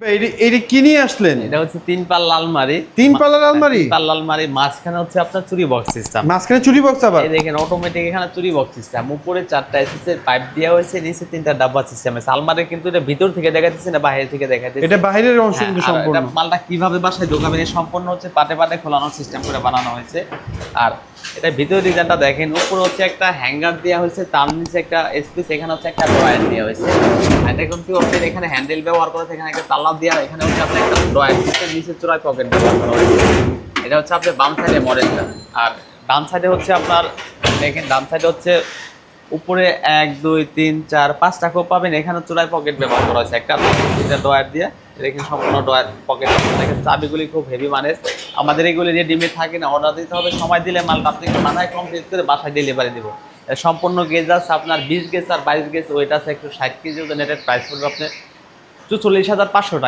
এটা- এটা কি নিয়ে আসলেন? এটা হচ্ছে তিন পাল্লা আলমারি। তিন আলমারি? পাল্লা আলমারি মাঝখানে হচ্ছে আপনার চুরি বক্স সিস্টেম মাঝখানে চুরি বক্স আবার? এই দেখেন অটোমেটিক এখানে চুরি বক্স সিস্টেম উপরে চারটা এসেছে পাইপ দেওয়া হয়েছে নিচে তিনটা ডাব্বা সিস্টেম আছে আলমারি কিন্তু এটা ভিতর থেকে দেখাতেছে না বাইরে থেকে দেখাতেছে এটা বাইরের অংশ হ্যাঁ, কিন্তু সম্পূর্ণ। মালটা কীভাবে বাসায় ঢোকাবেন সম্পূর্ণ হচ্ছে পাটে পাটে খোলানোর সিস্টেম করে বানানো হয়েছে। আর এটা ডিজাইনটা দেখেন উপরে হচ্ছে একটা হ্যাঙ্গার দেওয়া হয়েছে তার নিচে একটা স্পেস এখানে হচ্ছে একটা ড্রয়ার দেওয়া হয়েছে। এটা কিন্তু এখানে হ্যান্ডেল ব্যবহার করেছে এখানে একটা তালা দেওয়া এখানে হচ্ছে আপনার একটা ড্রয়ার সিস্টেম নিচে চূড়ায় পকেট এটা হচ্ছে আপনার বাম সাইডে মডেলটা আর ডান সাইডে হচ্ছে আপনার, দেখেন, ডান সাইডে হচ্ছে উপরে এক, দুই, তিন, চার, পাঁচটা কোপ পাবেন। এখানে চূড়ায় পকেট ব্যবহার করা হয়েছে। একটা এটা ডয়ার দিয়ে এখানে সম্পূর্ণ ডয়ার পকেট দেখেন, চাবিগুলি খুব হেভি মানের। আমাদের এগুলি রেডিমেড থাকে না অর্ডার দিতে হবে। সময় দিলে মালটা আপনি মাথায় কমপ্লিট করে বাসায় ডেলিভারি দেবো। সম্পূর্ণ গেজ আছে আপনার বিশ গেজ আর বাইশ গেজ। ওইটা আছে একটু ষাট কেজি নেটের প্রাইস পড়বে আপনার চল্লিশ হাজার পাঁচশো টাকা।